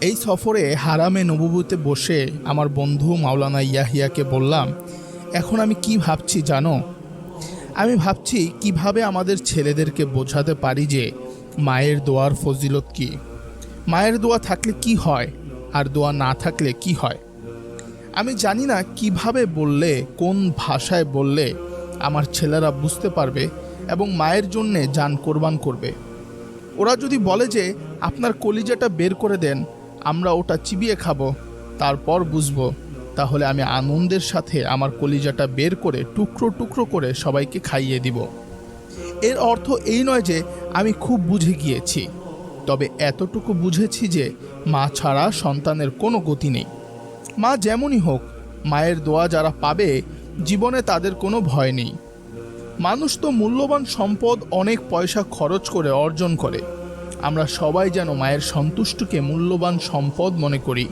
এই সফরে হারামে নবুবুতে বসে আমার বন্ধু মাওলানা ইয়াহিয়াকে বললাম, এখন আমি কি ভাবছি জানো? আমি ভাবছি, কীভাবে আমাদের ছেলেদেরকে বোঝাতে পারি যে মায়ের দোয়ার ফজিলত কি? মায়ের দোয়া থাকলে কি হয় আর দোয়া না থাকলে কি হয়? আমি জানি না কীভাবে বললে, কোন ভাষায় বললে আমার ছেলেরা বুঝতে পারবে এবং মায়ের জন্যে যান কোরবান করবে। ওরা যদি বলে যে, আপনার কলিজাটা বের করে দেন আমরা ওটা চিবিয়ে খাব, তারপর বুঝব। তাহলে আমি আনন্দের সাথে আমার কলিজাটা বের করে টুকরো টুকরো করে সবাইকে খাইয়ে দিব। এর অর্থ এই নয় যে আমি খুব বুঝে গিয়েছি, তবে এতটুকু বুঝেছি যে মা ছাড়া সন্তানের কোনো গতি নেই। মা যেমনই হোক, মায়ের দোয়া যারা পাবে, জীবনে তাদের কোনো ভয় নেই। মানুষ তো মূল্যবান সম্পদ অনেক পয়সা খরচ করে অর্জন করে। আমরা সবাই যেন মায়ের সন্তুষ্টকে মূল্যবান সম্পদ মনে করি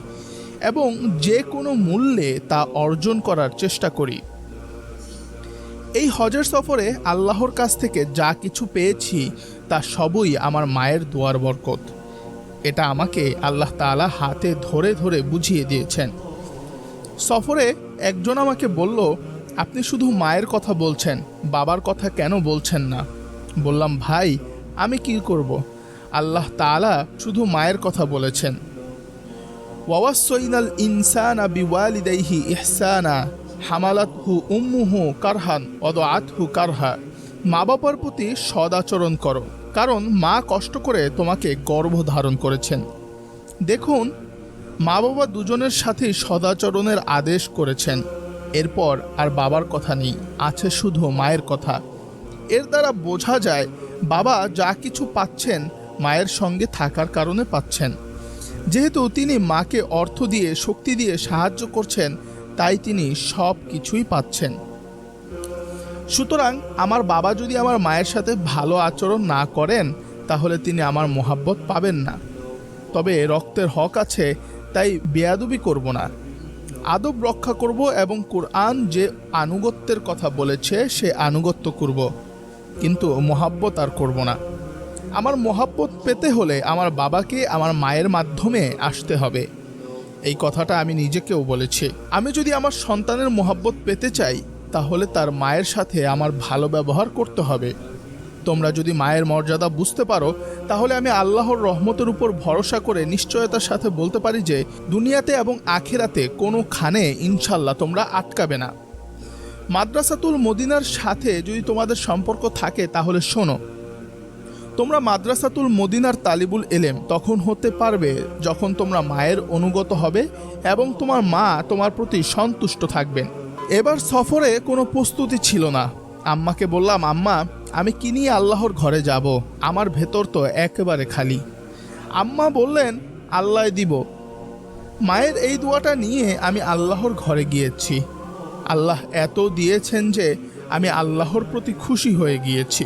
এবং যে কোনো মূল্যে তা অর্জন করার চেষ্টা করি। এই হজের সফরে আল্লাহর কাছ থেকে যা কিছু পেয়েছি, তা সবই আমার মায়ের দোয়ার বরকত। এটা আমাকে আল্লাহ তাআলা হাতে ধরে ধরে বুঝিয়ে দিয়েছেন। সফরে একজন আমাকে বলল, আপনি শুধু মায়ের কথা বলছেন, বাবার কথা কেন বলছেন না? বললাম, ভাই, আমি কি করব? আল্লাহ তাআলা শুধু মায়ের কথা বলেছেন। ওয়াওয়াসইনাল ইনসানা বিওয়ালিদাইহি ইহসানা, হামালাতহু উম্মুহু কারহান অদআতহু কারহা। মা বাবার প্রতি সদাচরণ করো, কারণ মা কষ্ট করে তোমাকে গর্ভ ধারণ করেছেন। দেখুন মা বাবা দুজনের সাথেই সদাচরণের আদেশ করেছেন। এরপর আর বাবার কথা নেই, আছে শুধু মায়ের কথা। এর দ্বারা বোঝা যায়, বাবা যা কিছু পাচ্ছেন মায়ের সঙ্গে থাকার কারণে পাচ্ছেন। যেহেতু তিনি মাকে অর্থ দিয়ে, শক্তি দিয়ে সাহায্য করছেন, তাই তিনি সব কিছুই পাচ্ছেন। সুতরাং আমার বাবা যদি আমার মায়ের সাথে ভালো আচরণ না করেন, তাহলে তিনি আমার মোহাব্বত পাবেন না। তবে রক্তের হক আছে, তাই বেয়াদবি করব না। আদব রক্ষা করব এবং কোরআন যে আনুগত্যের কথা বলেছে, সে আনুগত্য করব। কিন্তু মোহাব্বত আর করব না। আমার মোহাব্বত পেতে হলে আমার বাবাকে আমার মায়ের মাধ্যমে আসতে হবে। এই কথাটা আমি নিজেকেও বলেছি। আমি যদি আমার সন্তানের মহাব্বত পেতে চাই, তাহলে তার মায়ের সাথে আমার ভালো ব্যবহার করতে হবে। তোমরা যদি মায়ের মর্যাদা বুঝতে পারো, তাহলে আমি আল্লাহর রহমতের উপর ভরসা করে নিশ্চয়তার সাথে বলতে পারি যে, দুনিয়াতে এবং আখেরাতে কোনো খানে ইনশাল্লাহ তোমরা আটকাবে না। মাদ্রাসাতুল মদিনার সাথে যদি তোমাদের সম্পর্ক থাকে, তাহলে শোনো। তোমরা মাদ্রাসাতুল মদিনার তালিবুল এলেম তখন হতে পারবে যখন তোমরা মায়ের অনুগত হবে এবং তোমার মা তোমার প্রতি সন্তুষ্ট থাকবেন এবার সফরে কোনো প্রস্তুতি ছিল না। আম্মাকে বললাম, আম্মা, আমি কি নিয়ে আল্লাহর ঘরে যাব? আমার ভেতর তো একেবারে খালি। আম্মা বললেন, আল্লাহ দিব। মায়ের এই দোয়াটা নিয়ে আমি আল্লাহর ঘরে গিয়েছি। আল্লাহ এত দিয়েছেন যে আমি আল্লাহর প্রতি খুশি হয়ে গিয়েছি।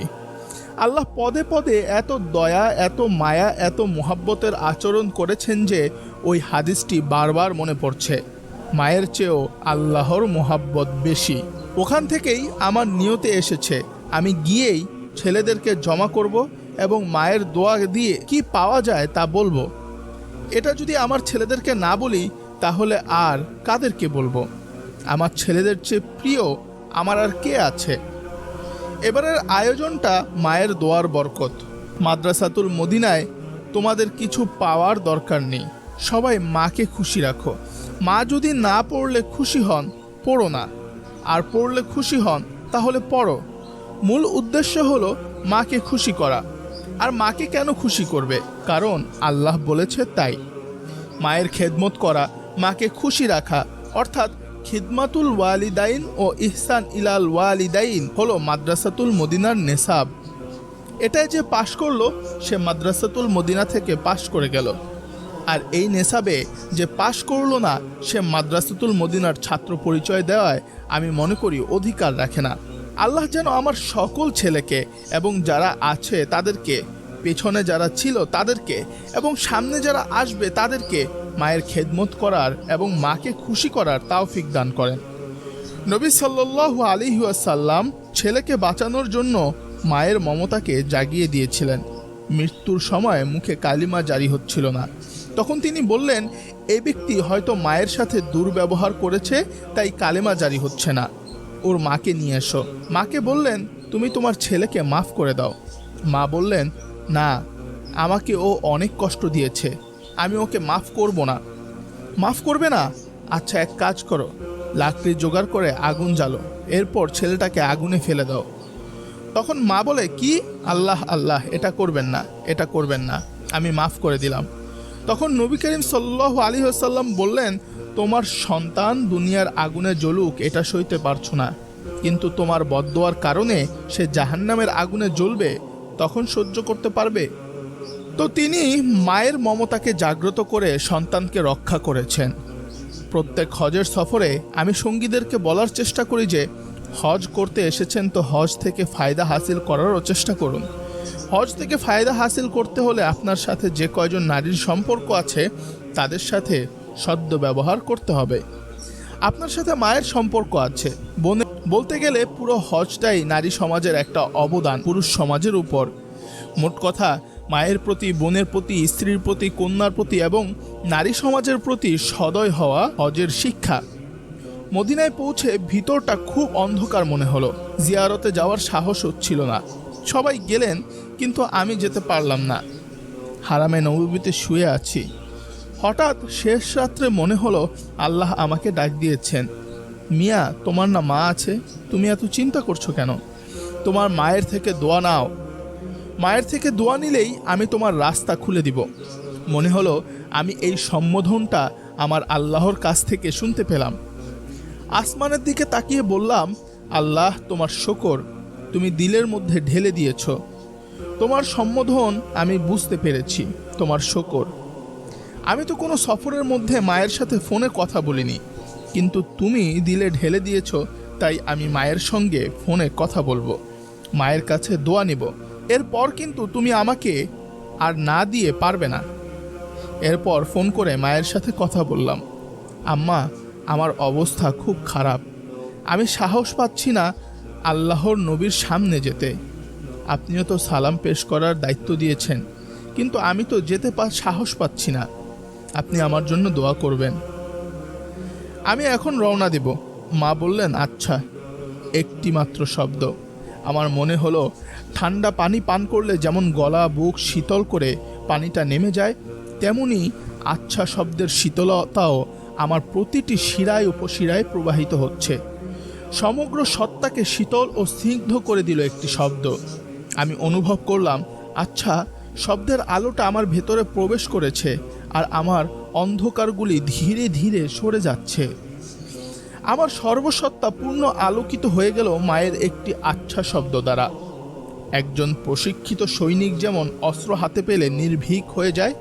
আল্লাহ পদে পদে এত দয়া, এত মায়া, এত মোহাব্বতের আচরণ করেছেন যে ওই হাদিসটি বারবার মনে পড়ছে। মায়ের চেয়েও আল্লাহর মোহাব্বত বেশি। ওখান থেকেই আমার নিয়তে এসেছে, আমি গিয়েই ছেলেদেরকে জমা করব এবং মায়ের দোয়া দিয়ে কি পাওয়া যায় তা বলব। এটা যদি আমার ছেলেদেরকে না বলি, তাহলে আর কাদেরকে বলব? আমার ছেলেদের চেয়ে প্রিয় আমার আর কে আছে? এবারের আয়োজনটা মায়ের দোয়ার বরকত। মাদ্রাসাতুল মদিনায় তোমাদের কিছু পাওয়ার দরকার নেই। সবাই মাকে খুশি রাখো। মা যদি না পড়লে খুশি হন, পড়ো না। আর পড়লে খুশি হন, তাহলে পড়ো। মূল উদ্দেশ্য হলো মাকে খুশি করা। আর মাকে কেন খুশি করবে? কারণ আল্লাহ বলেছে তাই। মায়ের খেদমত করা, মাকে খুশি রাখা, অর্থাৎ খিদমাতুল ওয়ালিদাইন ও ইহসান ইলাল ওয়ালিদাইন হলো মাদ্রাসাতুল মদিনার নেসাব। এটাই যে পাশ করল, সে মাদ্রাসাতুল মদিনা থেকে পাশ করে গেল। আর এই নেসাবে যে পাশ করল না, সে মাদ্রাসাতুল মদিনার ছাত্র পরিচয় দেওয়ায় আমি মনে করি অধিকার রাখে না। আল্লাহ যেন আমার সকল ছেলেকে এবং যারা আছে তাদেরকে, পেছনে যারা ছিল তাদেরকে এবং সামনে যারা আসবে তাদেরকে মায়ের খেদমত করার এবং মাকে খুশি করার তাওফিক দান করেন। নবী সাল্লাল্লাহু আলাইহি ওয়াসাল্লাম ছেলেকে বাঁচানোর জন্য মায়ের মমতাকে জাগিয়ে দিয়েছিলেন। মৃত্যুর সময় মুখে কালিমা জারি হচ্ছিল না। তখন তিনি বললেন এই ব্যক্তি হয়তো মায়ের সাথে দুর্ব্যবহার করেছে, তাই কালেমা জারি হচ্ছে না। ওর মাকে নিয়ে এসো। মাকে বললেন, তুমি তোমার ছেলেকে মাফ করে দাও। মা বললেন, না, আমাকে ও অনেক কষ্ট দিয়েছে। আমি ওকে মাফ করব না। মাফ করবে না? আচ্ছা এক কাজ করো। লাকড়ি জোগাড় করে আগুন জ্বালো। এরপর ছেলেটাকে আগুনে ফেলে দাও। তখন মা বলে, কি? আল্লাহ আল্লাহ, এটা করবেন না, এটা করবেন না। আমি মাফ করে দিলাম। তখন নবী করিম সাল্লাহ আলী আসাল্লাম বললেন, তোমার সন্তান দুনিয়ার আগুনে জ্বলুক, এটা সইতে পারছ না। কিন্তু তোমার বদদোয়ার কারণে সে জাহান্নামের আগুনে জ্বলবে, তখন সহ্য করতে পারবে। তো তিনি মায়ের মমতাকে জাগ্রত করে সন্তানকে রক্ষা করেছেন। প্রত্যেক হজের সফরে আমি সঙ্গীদেরকে বলার চেষ্টা করি যে, হজ করতে এসেছেন তো হজ থেকে ফায়দা হাসিল করারও চেষ্টা করুন। হজ থেকে ফায়দা হাসিল করতে হলে আপনার সাথে যে কয়জন নারীর সম্পর্ক আছে, তাদের সাথে সদ্য ব্যবহার করতে হবে। আপনার সাথে মায়ের সম্পর্ক আছে। বনে বলতে গেলে পুরো হজটাই নারী সমাজের একটা অবদান, পুরুষ সমাজের উপর। মোট কথা মায়ের প্রতি, বোনের প্রতি, স্ত্রীর প্রতি, কন্যার প্রতি এবং নারী সমাজের প্রতি সদয় হওয়া হজের শিক্ষা। মদিনায় পৌঁছে ভিতরটা খুব অন্ধকার মনে হলো। জিয়ারতে যাওয়ার সাহস হচ্ছিল না। সবাই গেলেন, কিন্তু আমি যেতে পারলাম না। হারামে নবীতে শুয়ে আছি। হঠাৎ শেষ রাত্রে মনে হলো আল্লাহ আমাকে ডাক দিয়েছেন। মিয়া, তোমার না মা আছে? তুমি এত চিন্তা করছ কেন? তোমার মায়ের থেকে দোয়া নাও। মায়ের থেকে দোয়া নিলেই আমি তোমার রাস্তা খুলে দিব। মনে হলো আমি এই সম্বোধনটা আমার আল্লাহর কাছ থেকে শুনতে পেলাম। আসমানের দিকে তাকিয়ে বললাম, আল্লাহ, তোমার শকর তুমি দিলের মধ্যে ঢেলে দিয়েছ। তোমার সম্বোধন আমি বুঝতে পেরেছি, তোমার শকর। আমি তো কোনো সফরের মধ্যে মায়ের সাথে ফোনে কথা বলিনি, কিন্তু তুমি দিলে ঢেলে দিয়েছ, তাই আমি মায়ের সঙ্গে ফোনে কথা বলব। মায়ের কাছে দোয়া নিব। এরপর কিন্তু তুমি আমাকে আর না দিয়ে পারবে না। এরপর ফোন করে মায়ের সাথে কথা বললাম। আম্মা, আমার অবস্থা খুব খারাপ। আমি সাহস পাচ্ছি না আল্লাহর নবীর সামনে যেতে। আপনিও তো সালাম পেশ করার দায়িত্ব দিয়েছেন, কিন্তু আমি তো যেতে পা সাহস পাচ্ছি না। আপনি আমার জন্য দোয়া করবেন। আমি এখন রওনা দেব। মা বললেন আচ্ছা। একটি মাত্র শব্দ। আমার মনে হলো, ঠান্ডা পানি পান করলে যেমন গলা, বুক শীতল করে পানিটা নেমে যায়, তেমনি আচ্ছা শব্দের শীতলতাও আমার প্রতিটি শিরায় উপশিরায় প্রবাহিত হচ্ছে। সমগ্র সত্তাকে শীতল ও স্নিগ্ধ করে দিল একটি শব্দ। আমি অনুভব করলাম আচ্ছা শব্দের আলোটা আমার ভেতরে প্রবেশ করেছে আর আমার অন্ধকারগুলি ধীরে ধীরে সরে যাচ্ছে। আমার সর্বসত্তা পূর্ণ আলোকিত হয়ে গেল মায়ের একটি আচ্ছা শব্দ দ্বারা। একজন প্রশিক্ষিত সৈনিক যেমন অস্ত্র হাতে পেলে নির্ভীক হয়ে যায়,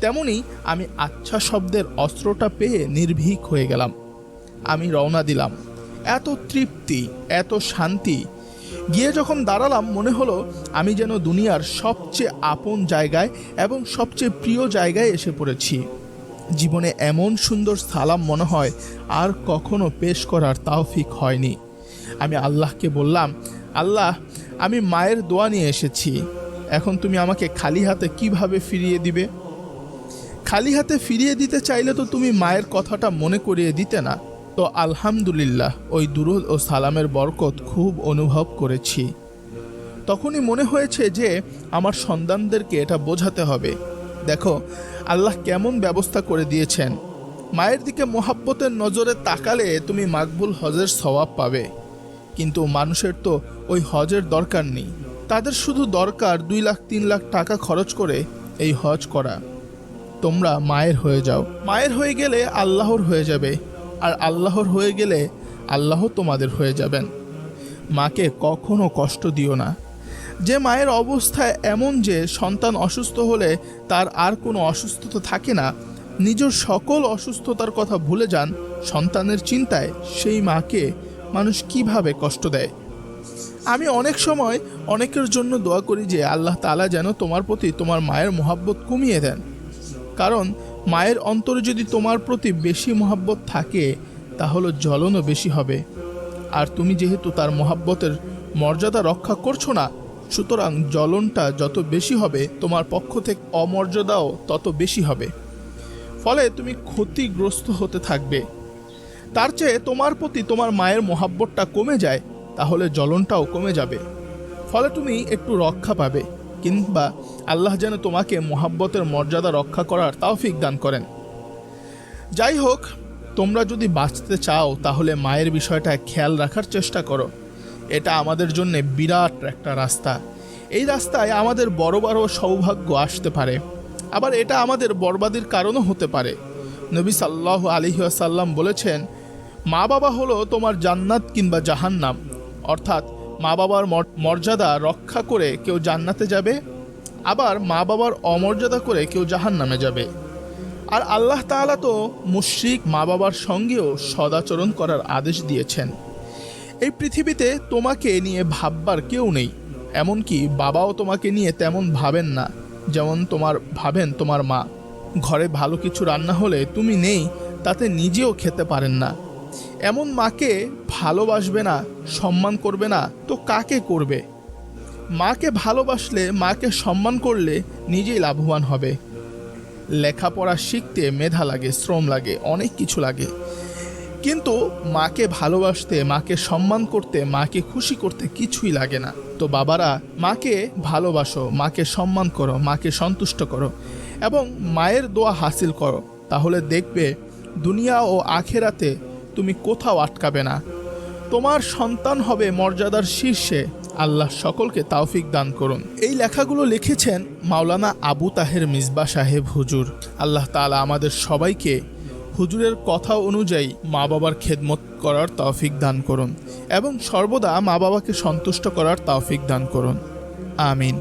তেমনি আমি আচ্ছা শব্দের অস্ত্রটা পেয়ে নির্ভীক হয়ে গেলাম। আমি রওনা দিলাম। এত তৃপ্তি, এত শান্তি। গিয়ে যখন দাঁড়ালাম, মনে হলো আমি যেন দুনিয়ার সবচেয়ে আপন জায়গায় এবং সবচেয়ে প্রিয় জায়গায় এসে পড়েছি। জীবনে এমন সুন্দর সালাম মনে হয় আর কখনো পেশ করার তাওফিক হয়নি। আমি আল্লাহকে বললাম, আল্লাহ, আমি মায়ের দোয়া নিয়ে এসেছি। এখন তুমি আমাকে খালি হাতে কীভাবে ফিরিয়ে দিবে? খালি হাতে ফিরিয়ে দিতে চাইলে তো তুমি মায়ের কথাটা মনে করিয়ে দিতে না। তো আলহামদুলিল্লাহ, ওই দুরুদ ও সালামের বরকত খুব অনুভব করেছি। তখনই মনে হয়েছে যে, আমার সন্তানদেরকে এটা বোঝাতে হবে। দেখো আল্লাহ কেমন ব্যবস্থা করে দিয়েছেন? মায়ের দিকে মোহাব্বতের নজরে তাকালে তুমি মাকবুল হজের স্বভাব পাবে। কিন্তু মানুষের তো ওই হজের দরকার নেই। তাদের শুধু দরকার দুই লাখ, তিন লাখ টাকা খরচ করে এই হজ করা। তোমরা মায়ের হয়ে যাও। মায়ের হয়ে গেলে আল্লাহর হয়ে যাবে। আর আল্লাহর হয়ে গেলে আল্লাহ তোমাদের হয়ে যাবেন। মাকে কখনো কষ্ট দিও না। যে মায়ের অবস্থা এমন যে সন্তান অসুস্থ হলে তার আর কোনো অসুস্থতা থাকে না নিজের সকল অসুস্থতার কথা ভুলে যান, সন্তানের চিন্তায় সেই মাকে মানুষ কীভাবে কষ্ট দেয়? আমি অনেক সময় অনেকের জন্য দোয়া করি যে আল্লাহ তালা যেন তোমার প্রতি তোমার মায়ের মোহাব্বত কমিয়ে দেন। কারণ মায়ের অন্তরে যদি তোমার প্রতি বেশি মহাব্বত থাকে, তাহলে জ্বলনও বেশি হবে। আর তুমি যেহেতু তার মহাব্বতের মর্যাদা রক্ষা করছ না সুতরাং জ্বলনটা যত বেশি হবে, তোমার পক্ষ থেকে অমর্যাদাও তত বেশি হবে। ফলে তুমি ক্ষতিগ্রস্ত হতে থাকবে। তার চেয়ে তোমার প্রতি তোমার মায়ের মহাব্বতটা কমে যায়, তাহলে জ্বলনটাও কমে যাবে। ফলে তুমি একটু রক্ষা পাবে, কিংবা আল্লাহ যেন তোমাকে মহাব্বতের মর্যাদা রক্ষা করার তাওফিক দান করেন। যাই হোক, তোমরা যদি বাঁচতে চাও, তাহলে মায়ের বিষয়টা খেয়াল রাখার চেষ্টা করো। এটা আমাদের জন্য বিরাট একটা রাস্তা। এই রাস্তায় আমাদের বড় বড় সৌভাগ্য আসতে পারে। আবার এটা আমাদের বরবাদির কারণও হতে পারে। নবী সাল্লাহ আলিহাসাল্লাম বলেছেন, মা বাবা হলো তোমার জান্নাত কিংবা জাহান্নাম। অর্থাৎ মা বাবার মর- মর্যাদা রক্ষা করে কেউ জান্নাতে যাবে, আবার মা বাবার অমর্যাদা করে কেউ জাহান্নামে যাবে। আর আল্লাহ তাআলা তো মুশরিক মা বাবার সঙ্গেও সদাচরণ করার আদেশ দিয়েছেন। এই পৃথিবীতে তোমাকে নিয়ে ভাববার কেউ নেই। এমনকি বাবাও তোমাকে নিয়ে তেমন ভাবেন না, যেমন তোমার ভাবেন তোমার মা। ঘরে ভালো কিছু রান্না হলে তুমি নেই, তাতে নিজেও খেতে পারেন না। এমন মাকে ভালোবাসবে না, সম্মান করবে না, তো কাকে করবে? মাকে ভালোবাসলে, মাকে সম্মান করলে নিজেই লাভবান হবে। লেখাপড়া শিখতে মেধা লাগে, শ্রম লাগে, অনেক কিছু লাগে। কিন্তু মাকে ভালোবাসতে, মাকে সম্মান করতে, মাকে খুশি করতে কিছুই লাগে না। তো বাবারা, মাকে ভালোবাসো, মাকে সম্মান করো, মাকে সন্তুষ্ট করো এবং মায়ের দোয়া হাসিল করো। তাহলে দেখবে দুনিয়া ও আখেরাতে তুমি কোথাও আটকাবে না। তোমার সন্তান হবে মর্যাদার শীর্ষে। আল্লাহ সকলকে তাওফিক দান করুন। এই লেখাগুলো লিখেছেন মাওলানা আবু তাহের মিসবা সাহেব হুজুর। আল্লাহ তাআলা আমাদের সবাইকে হুজুরের কথা অনুযায়ী মা বাবার খেদমত করার তৌফিক দান করুন এবং সর্বদা মা বাবাকে সন্তুষ্ট করার তৌফিক দান করুন। আমিন।